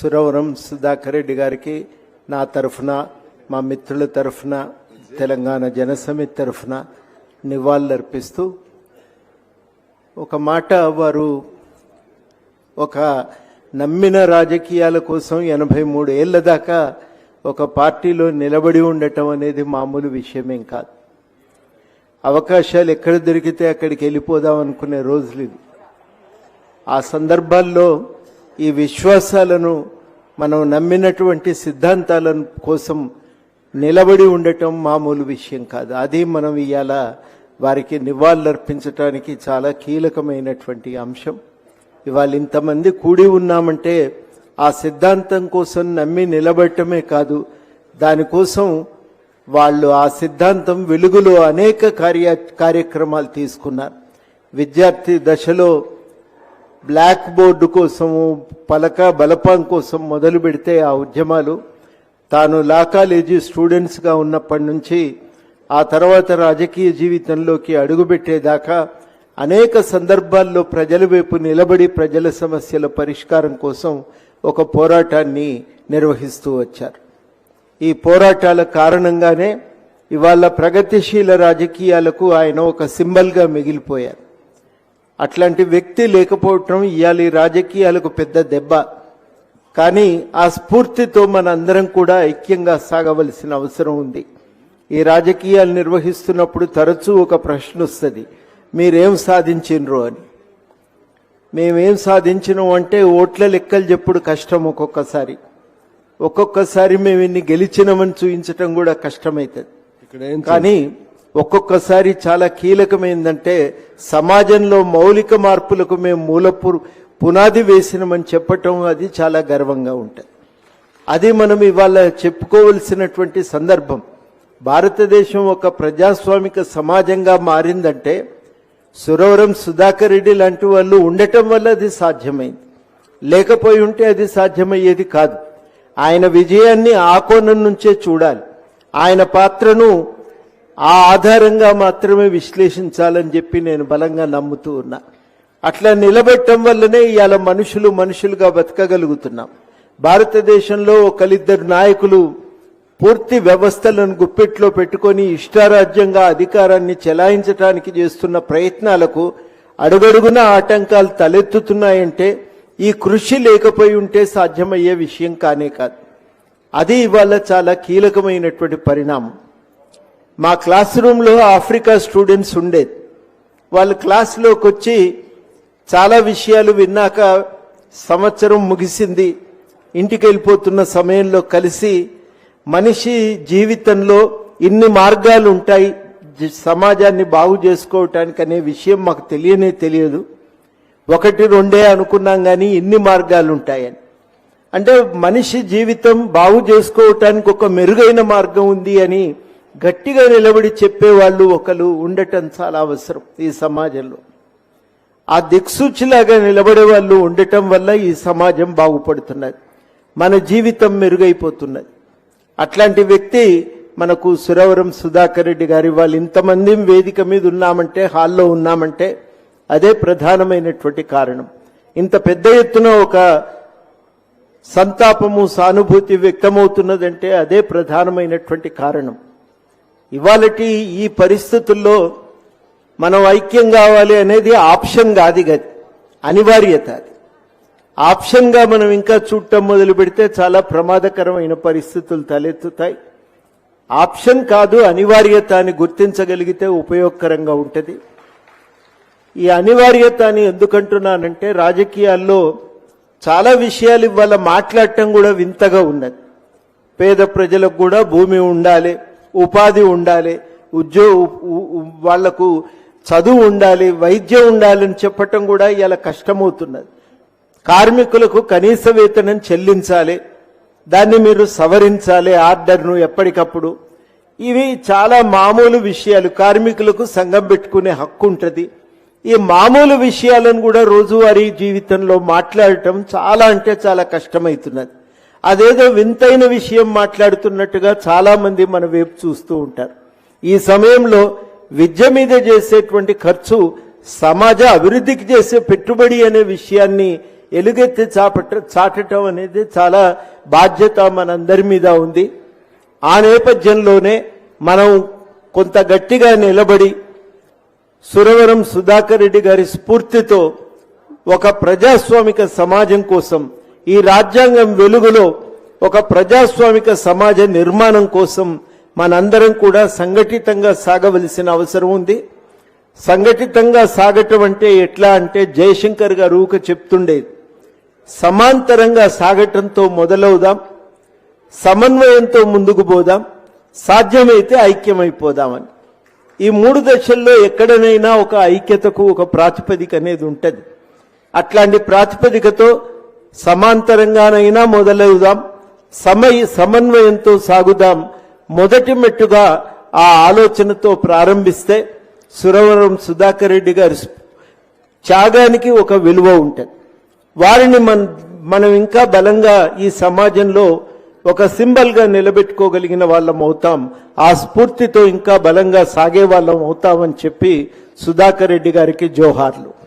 సురవరం సుధాకర్ రెడ్డి గారికి నా తరఫున మా మిత్రుల తరఫున తెలంగాణ జనసమితి తరఫున నివాళులర్పిస్తూ ఒక మాట వారు ఒక నమ్మిన రాజకీయాల కోసం ఎనభై మూడు ఏళ్ళ దాకా ఒక పార్టీలో నిలబడి ఉండటం అనేది మామూలు విషయమేం కాదు. అవకాశాలు ఎక్కడ దొరికితే అక్కడికి వెళ్ళిపోదాం అనుకునే రోజులు ఇవి. ఆ సందర్భాల్లో ఈ విశ్వాసాలను మనం నమ్మినటువంటి సిద్ధాంతాల కోసం నిలబడి ఉండటం మామూలు విషయం కాదు. అది మనం ఇవాళ వారికి నివాళులర్పించటానికి చాలా కీలకమైనటువంటి అంశం. ఇవాళ ఇంతమంది కూడి ఉన్నామంటే ఆ సిద్ధాంతం కోసం నమ్మి నిలబడటమే కాదు దానికోసం వాళ్ళు ఆ సిద్ధాంతం వెలుగులో అనేక కార్య కార్యక్రమాలు తీసుకున్నారు. విద్యార్థి దశలో బ్లాక్ బోర్డు కోసము పలక బలపం కోసం మొదలు పెడితే ఆ ఉద్యమాలు తాను లా కాలేజీ స్టూడెంట్స్గా ఉన్నప్పటి నుంచి ఆ తర్వాత రాజకీయ జీవితంలోకి అడుగుపెట్టేదాకా అనేక సందర్భాల్లో ప్రజల వైపు నిలబడి ప్రజల సమస్యల పరిష్కారం కోసం ఒక పోరాటాన్ని నిర్వహిస్తూ వచ్చారు. ఈ పోరాటాల కారణంగానే ఇవాళ ప్రగతిశీల రాజకీయాలకు ఆయన ఒక సింబల్గా మిగిలిపోయారు. అట్లాంటి వ్యక్తి లేకపోవటం ఇవాళ రాజకీయాలకు పెద్ద దెబ్బ. కానీ ఆ స్ఫూర్తితో మనందరం కూడా ఐక్యంగా సాగవలసిన అవసరం ఉంది. ఈ రాజకీయాలు నిర్వహిస్తున్నప్పుడు తరచూ ఒక ప్రశ్న వస్తుంది. మీరేం సాధించినరు అని. మేమేం సాధించినాం అంటే ఓట్ల లెక్కలు చెప్పుడు కష్టం ఒక్కొక్కసారి. ఒక్కొక్కసారి మేము ఇన్ని గెలిచినామని చూపించటం కూడా కష్టమవుతుంది కానీ ఒక్కొక్కసారి చాలా కీలకమైందంటే సమాజంలో మౌలిక మార్పులకు మేము మూలపు పునాది వేసినామని చెప్పటం అది చాలా గర్వంగా ఉంటుంది. అది మనం ఇవాళ చెప్పుకోవలసినటువంటి సందర్భం. భారతదేశం ఒక ప్రజాస్వామిక సమాజంగా మారిందంటే సురవరం సుధాకర్ రెడ్డి లాంటి వాళ్ళు ఉండటం వల్ల అది సాధ్యమైంది. లేకపోయి ఉంటే అది సాధ్యమయ్యేది కాదు. ఆయన విజయాన్ని ఆ కోణం నుంచే చూడాలి. ఆయన పాత్రను ఆ ఆధారంగా మాత్రమే విశ్లేషించాలని చెప్పి నేను బలంగా నమ్ముతూ ఉన్నా. అట్లా నిలబెట్టడం వల్లనే ఇవాళ మనుషులు మనుషులుగా బతకగలుగుతున్నాం. భారతదేశంలో ఒకరిద్దరు నాయకులు పూర్తి వ్యవస్థలను గుప్పెట్లో పెట్టుకొని ఇష్టారాజ్యంగా అధికారాన్ని చెలాయించడానికి చేస్తున్న ప్రయత్నాలకు అడుగడుగున ఆటంకాలు తలెత్తుతున్నాయంటే ఈ కృషి లేకపోయి ఉంటే సాధ్యమయ్యే విషయం కానే కాదు. అది ఇవాళ చాలా కీలకమైనటువంటి పరిణామం. మా క్లాస్ రూమ్లో ఆఫ్రికా స్టూడెంట్స్ ఉండేది వాళ్ళు క్లాస్లోకి వచ్చి చాలా విషయాలు విన్నాక సంవత్సరం ముగిసింది. ఇంటికి వెళ్ళిపోతున్న సమయంలో కలిసి మనిషి జీవితంలో ఇన్ని మార్గాలు ఉంటాయి. సమాజాన్ని బాగు చేసుకోవటానికి అనే విషయం మాకు తెలియనే తెలియదు. ఒకటి రెండే అనుకున్నాం కానీ ఇన్ని మార్గాలు ఉంటాయని. అంటే మనిషి జీవితం బాగు చేసుకోవటానికి ఒక మెరుగైన మార్గం ఉంది అని గట్టిగా నిలబడి చెప్పేవాళ్ళు ఒకరు ఉండటం చాలా అవసరం ఈ సమాజంలో. ఆ దిక్సూచిలాగా నిలబడే వాళ్ళు ఉండటం వల్ల ఈ సమాజం బాగుపడుతున్నది. మన జీవితం మెరుగైపోతున్నది. అట్లాంటి వ్యక్తి మనకు సురవరం సుధాకర్ రెడ్డి గారి వాళ్ళు ఇంతమంది వేదిక మీద ఉన్నామంటే హాల్లో ఉన్నామంటే అదే ప్రధానమైనటువంటి కారణం. ఇంత పెద్ద ఎత్తున ఒక సంతాపము సానుభూతి వ్యక్తమవుతున్నదంటే అదే ప్రధానమైనటువంటి కారణం. ఇవాళటి ఈ పరిస్థితుల్లో మనం ఐక్యం కావాలి అనేది ఆప్షన్ కాదు గది. అనివార్యత అది. ఆప్షన్గా మనం ఇంకా చూడటం మొదలు పెడితే చాలా ప్రమాదకరమైన పరిస్థితులు తలెత్తుతాయి. ఆప్షన్ కాదు అనివార్యత అని గుర్తించగలిగితే ఉపయోగకరంగా ఉంటుంది. ఈ అనివార్యత అని ఎందుకంటున్నానంటే రాజకీయాల్లో చాలా విషయాలు ఇవాళ మాట్లాడటం కూడా వింతగా ఉన్నది. పేద ప్రజలకు కూడా భూమి ఉండాలి. ఉపాధి ఉండాలి ఉద్యోగ వాళ్ళకు చదువు ఉండాలి వైద్యం ఉండాలి అని చెప్పటం కూడా ఇలా కష్టమవుతున్నది. కార్మికులకు కనీస వేతనం చెల్లించాలి దాన్ని మీరు సవరించాలి ఆర్డర్ను ఎప్పటికప్పుడు. ఇవి చాలా మామూలు విషయాలు. కార్మికులకు సంఘం పెట్టుకునే హక్కు ఉంటుంది. ఈ మామూలు విషయాలను కూడా రోజువారీ జీవితంలో మాట్లాడటం చాలా అంటే చాలా కష్టమవుతున్నది. అదేదో వింతైన విషయం మాట్లాడుతున్నట్టుగా చాలా మంది మన వైపు చూస్తూ ఉంటారు. ఈ సమయంలో విద్య మీద చేసేటువంటి ఖర్చు సమాజ అభివృద్ధికి చేసే పెట్టుబడి అనే విషయాన్ని ఎలుగెత్తి చాపట చాటటం అనేది చాలా బాధ్యత మనందరి మీద ఉంది. ఆ నేపథ్యంలోనే మనం కొంత గట్టిగా నిలబడి సురవరం సుధాకర్ రెడ్డి గారి స్ఫూర్తితో ఒక ప్రజాస్వామిక సమాజం కోసం ఈ రాజ్యాంగం వెలుగులో ఒక ప్రజాస్వామిక సమాజ నిర్మాణం కోసం మనందరం కూడా సంఘటితంగా సాగవలసిన అవసరం ఉంది. సంఘటితంగా సాగటం అంటే ఎట్లా అంటే జయశంకర్ గారు ఊక చెప్తుండేది సమాంతరంగా సాగటంతో మొదలవుదాం సమన్వయంతో ముందుకు పోదాం సాధ్యమైతే ఐక్యమైపోదామని. ఈ మూడు దశల్లో ఎక్కడనైనా ఒక ఐక్యతకు ఒక ప్రాతిపదిక అనేది ఉంటుంది. అట్లాంటి ప్రాతిపదికతో సమాంతరంగానైనా మొదలవుదాం. సమయ సమన్వయంతో సాగుదాం. మొదటి మెట్టుగా ఆ ఆలోచనతో ప్రారంభిస్తే సురవరం సుధాకర్ రెడ్డి గారి త్యాగానికి ఒక విలువ ఉంటుంది. వారిని మన మనం ఇంకా బలంగా ఈ సమాజంలో ఒక సింబల్గా నిలబెట్టుకోగలిగిన వాళ్ళం అవుతాం. ఆ స్ఫూర్తితో ఇంకా బలంగా సాగే వాళ్ళం అవుతామని చెప్పి సుధాకర్ రెడ్డి గారికి జోహార్లు.